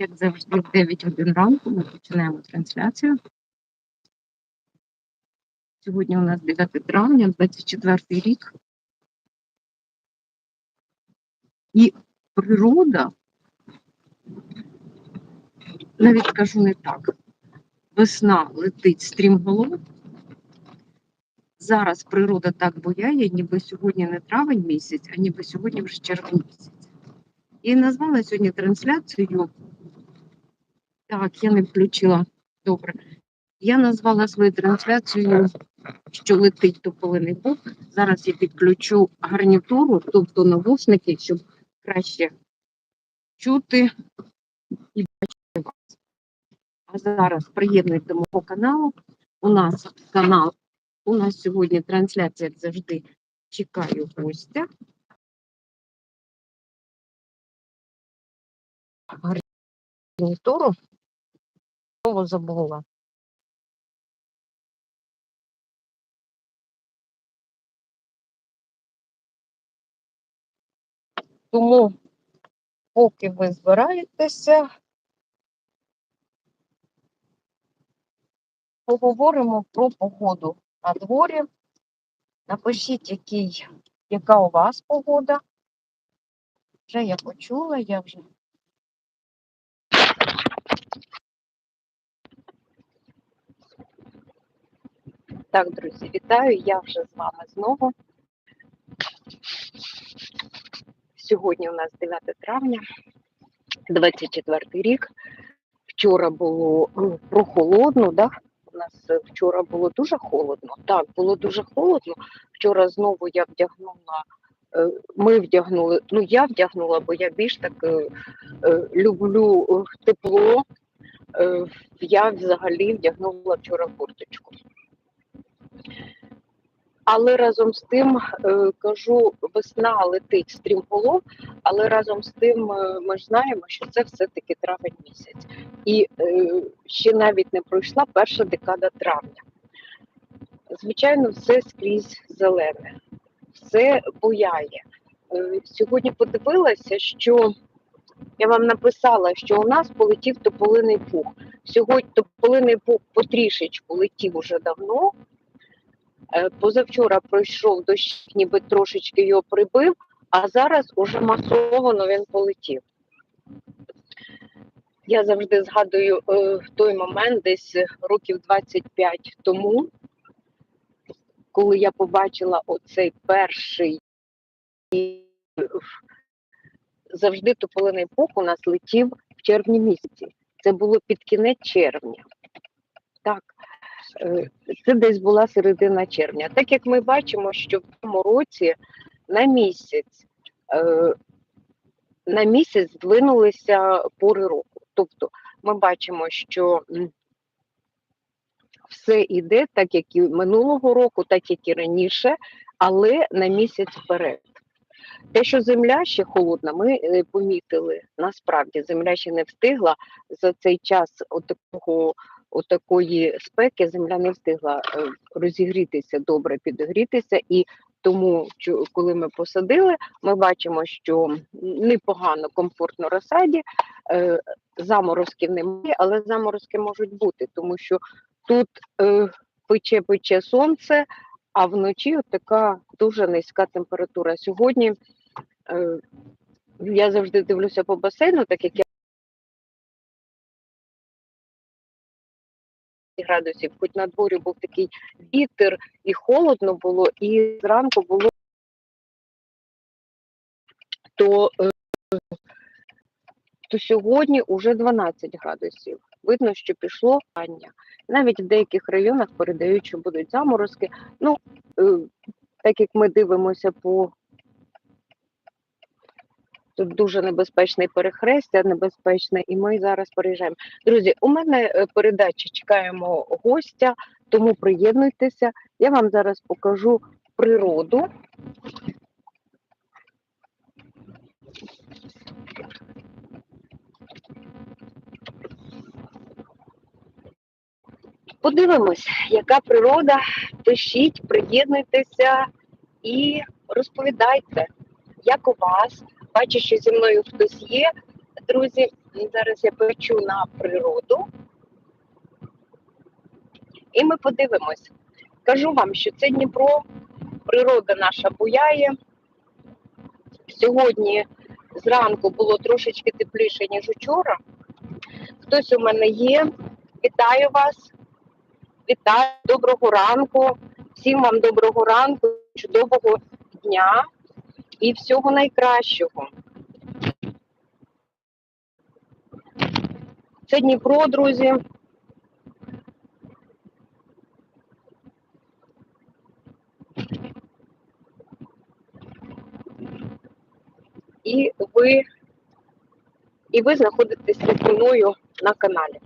Як завжди, в 9 годин ранку ми починаємо трансляцію. Сьогодні у нас 9 травня, 24 рік. І природа, навіть скажу не так, весна летить стрімголов. Зараз природа так бояє, ніби сьогодні не травень місяць, а ніби сьогодні вже червень місяць. І назвала сьогодні трансляцію. Так, я не включила. Добре. Я назвала свою трансляцію, що летить тополиний пух. Зараз я підключу гарнітуру, тобто навушники, щоб краще чути і бачити вас. А зараз приєднуйте до мого каналу. У нас канал, у нас сьогодні трансляція, як завжди, чекаю гостя. Гарнітуру. Слово забула. Тому, поки ви збираєтеся, поговоримо про погоду на дворі. Напишіть, який, яка у вас погода. Вже я почула, я вже. Так, друзі, вітаю. Я вже з вами знову. Сьогодні у нас 9 травня, 24 рік. Вчора було ну, прохолодно, да? У нас вчора було дуже холодно. Так, було дуже холодно. Вчора знову я вдягнула, е, ми вдягнули, ну я вдягнула, бо я більш так е, е, люблю тепло. Я взагалі вдягнула вчора курточку. Але разом з тим е, кажу, весна летить стрімголов, але разом з тим е, ми ж знаємо, що це все-таки травень місяць. І е, ще навіть не пройшла перша декада травня. Звичайно, все скрізь зелене, все буяє. Сьогодні подивилася, що я вам написала, що у нас полетів тополиний пух. Сьогодні тополиний пух потрішечку летів уже давно. Е, Позавчора пройшов дощ, ніби трошечки його прибив, а зараз уже масовано він полетів. Я завжди згадую е, той момент, десь років 25 тому, коли я побачила оцей перший завжди тополиний пух у нас летів в червні місяці. Це було під кінець червня. Так. Е, це десь була середина червня. Так як ми бачимо, що в цьому році на місяць е, на місяць здвинулися пори року. Тобто ми бачимо, що все йде так, як і минулого року, так як і раніше, але на місяць вперед. Те, що земля ще холодна, ми е, помітили. Насправді земля ще не встигла за цей час отакого отакої спеки земля не встигла е, розігрітися добре, підігрітися, і тому, коли ми посадили, ми бачимо, що непогано, комфортно розсаді, е, заморозків немає, але заморозки можуть бути, тому що тут е, пече пече сонце, а вночі така дуже низька температура. Сьогодні е, я завжди дивлюся по басейну, так як я градусів, хоч на дворі був такий вітер і холодно було, і зранку було то, е, то сьогодні вже 12 градусів. Видно, що пішло рання. Навіть в деяких районах передають, що будуть заморозки. Ну, е, так як ми дивимося по Тут дуже небезпечне перехрестя, небезпечне, і ми зараз переїжджаємо. Друзі, у мене е, передача чекаємо гостя, тому приєднуйтеся. Я вам зараз покажу природу. Подивимось, яка природа. Пишіть, приєднуйтеся і розповідайте, як у вас. Бачу, що зі мною хтось є. друзі, зараз я печу на природу. І ми подивимось. Кажу вам, що це Дніпро, природа наша буяє. Сьогодні зранку було трошечки тепліше, ніж учора. Хтось у мене є. Вітаю вас. Вітаю, доброго ранку. Всім вам доброго ранку, чудового дня і всього найкращого. Це Дніпро, друзі. І ви, і ви знаходитесь зі мною на каналі.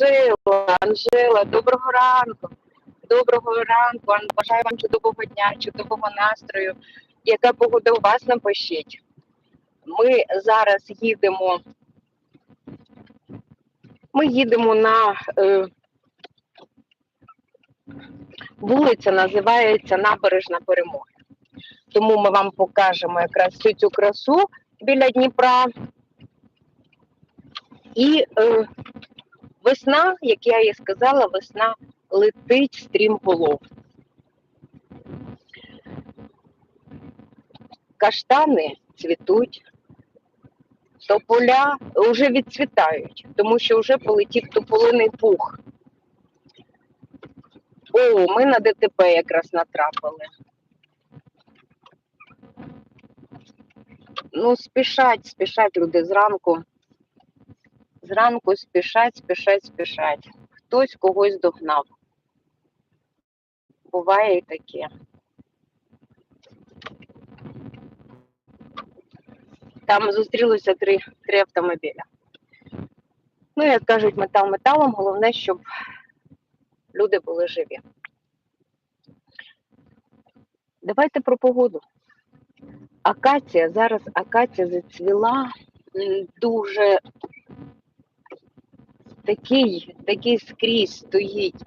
Анжела, Анжела, доброго ранку. Доброго ранку. Бажаю вам чудового дня, чудового настрою. Яка погода у вас напишіть? Ми зараз їдемо. Ми їдемо на е, вулиця називається Набережна Перемоги. Тому ми вам покажемо якраз всю цю красу біля Дніпра. І е, весна, як я і сказала, весна летить стрімголов. Каштани цвітуть, тополя вже відцвітають, тому що вже полетів тополиний пух. О, ми на ДТП якраз натрапили. Ну, спішать, спішать люди зранку. Зранку спішать, спішать, спішать. Хтось когось догнав. Буває і таке. Там зустрілося три, три автомобіля. Ну, як кажуть, метал металом, головне, щоб люди були живі. Давайте про погоду. Акація, зараз акація зацвіла дуже такий, такий скрізь стоїть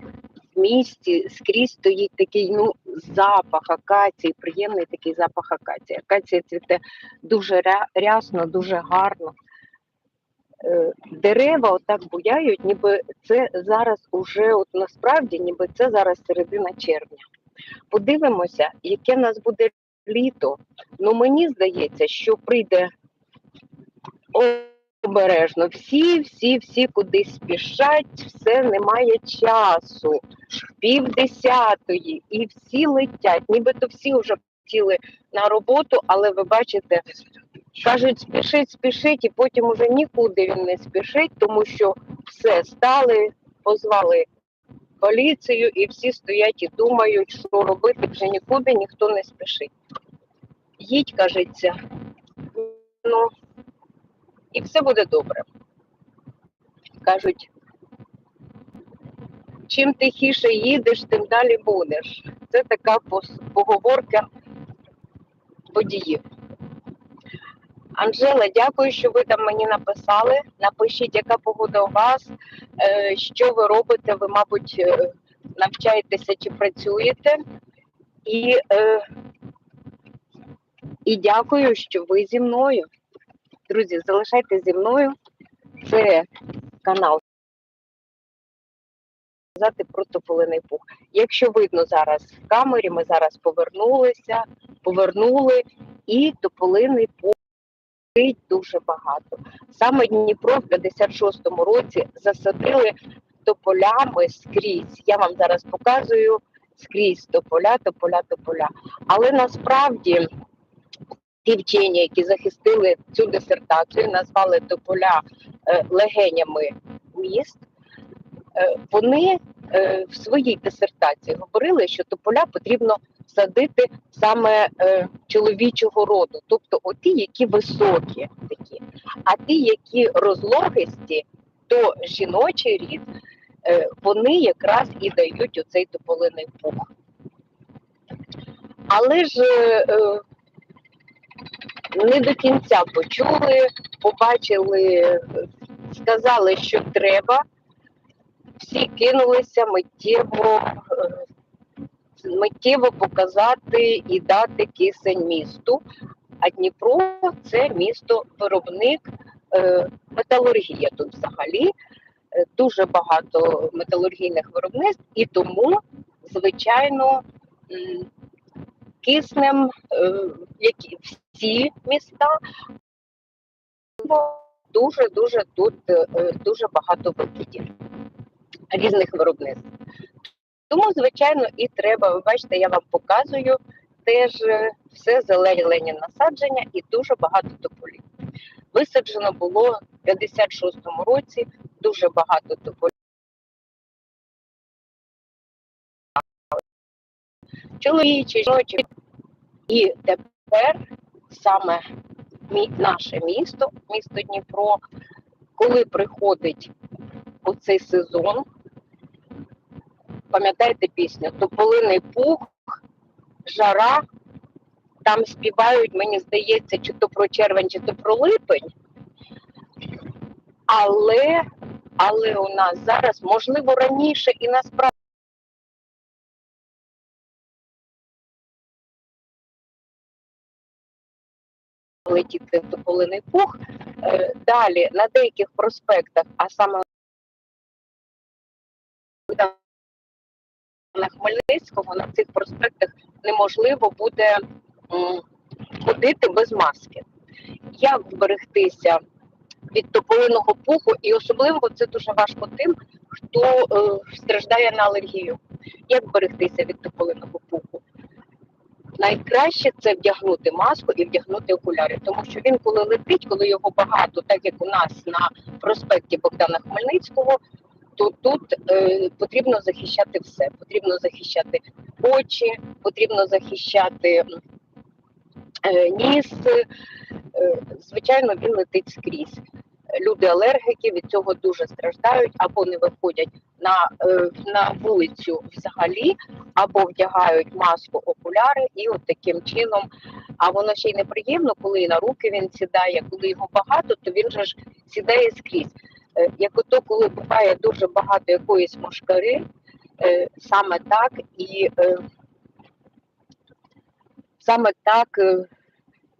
в місті, скрізь стоїть такий ну, запах акації, приємний такий запах акації. Акація цвіте дуже рясно, дуже гарно. Е, Дерева отак буяють, ніби це зараз уже, от насправді, ніби це зараз середина червня. Подивимося, яке в нас буде літо. Ну мені здається, що прийде обережно. Всі, всі, всі кудись спішать, все немає часу. Пів десятої, і всі летять. Нібито всі вже хотіли на роботу, але ви бачите, кажуть, спішить, спішить, і потім уже нікуди він не спішить, тому що все стали, позвали поліцію, і всі стоять і думають, що робити вже нікуди, ніхто не спішить. Їдь, кажеться, ну, і все буде добре. Кажуть, чим тихіше їдеш, тим далі будеш. Це така поговорка водіїв. Анжела, дякую, що ви там мені написали. Напишіть, яка погода у вас, е, що ви робите, ви, мабуть, е, навчаєтеся чи працюєте. І, е, і дякую, що ви зі мною. Друзі, залишайтеся зі мною. Це канал про тополиний пух. Якщо видно зараз в камері, ми зараз повернулися, повернули, і тополиний пух дуже багато. Саме Дніпро в 56-му році засадили тополями скрізь. Я вам зараз показую скрізь тополя, тополя, тополя. Але насправді ті вчені, які захистили цю дисертацію, назвали тополя е, легенями міст. Е, вони е, в своїй дисертації говорили, що тополя потрібно садити саме чоловічого роду, тобто оті, які високі такі, а ті, які розлогисті, то жіночий рід, вони якраз і дають оцей тополиний пух. Але ж не до кінця почули, побачили, сказали, що треба. Всі кинулися миттєво е, миттєво показати і дати кисень місту. А Дніпро це місто виробник е, металургія тут взагалі. Е, Дуже багато металургійних виробництв, і тому, звичайно, киснем які всі міста дуже дуже тут е, дуже багато викидів різних виробництв. Тому, звичайно, і треба. Ви бачите, я вам показую теж е, все зелені насадження і дуже багато тополів. Висаджено було в 56-му році дуже багато тополів. Чоловічі, жіночі. І тепер саме наше місто, місто Дніпро, коли приходить оцей сезон, пам'ятаєте пісню Тополиний пух, жара, там співають, мені здається, чи то про червень, чи то про липень. Але, але у нас зараз, можливо, раніше і насправді. Летіти тополиний пух. Е, Далі на деяких проспектах, а саме на Хмельницького, на цих проспектах неможливо буде ходити без маски. Як вберегтися від тополиного пуху, і особливо це дуже важко тим, хто е, страждає на алергію. Як вберегтися від тополиного пуху? Найкраще це вдягнути маску і вдягнути окуляри, тому що він, коли летить, коли його багато, так як у нас на проспекті Богдана Хмельницького, то тут е, потрібно захищати все. Потрібно захищати очі, потрібно захищати е, ніс. Е, звичайно, він летить скрізь. Люди алергіки від цього дуже страждають або не виходять на, е, на вулицю взагалі, або вдягають маску, окуляри, і от таким чином. А воно ще й неприємно, коли на руки він сідає, коли його багато, то він же ж сідає скрізь. Е, Як ото, коли буває дуже багато якоїсь мошкари, е, саме так і саме так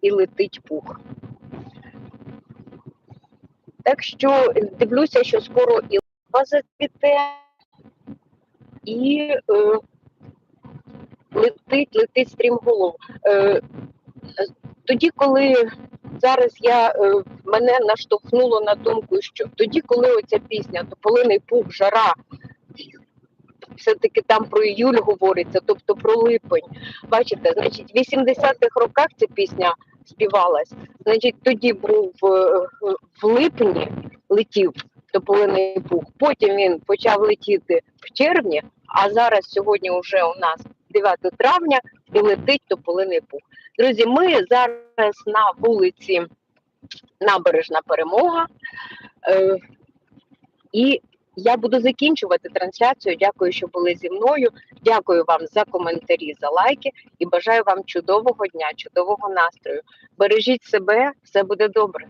і летить пух. Так що дивлюся, що скоро і зацвіте, і е, летить, летить стрімголов. Е, тоді, коли зараз я е, мене наштовхнуло на думку, що тоді, коли оця пісня Тополиний пух, жара, все-таки там про іюль говориться, тобто про липень. Бачите, значить, в 80-х роках ця пісня співалась. Значить, тоді був е, в липні летів Тополиний пух, потім він почав летіти в червні, а зараз сьогодні вже у нас 9 травня і летить Тополиний пух. Друзі, ми зараз на вулиці Набережна Перемога. Е, і я буду закінчувати трансляцію. Дякую, що були зі мною. Дякую вам за коментарі, за лайки і бажаю вам чудового дня, чудового настрою. Бережіть себе, все буде добре.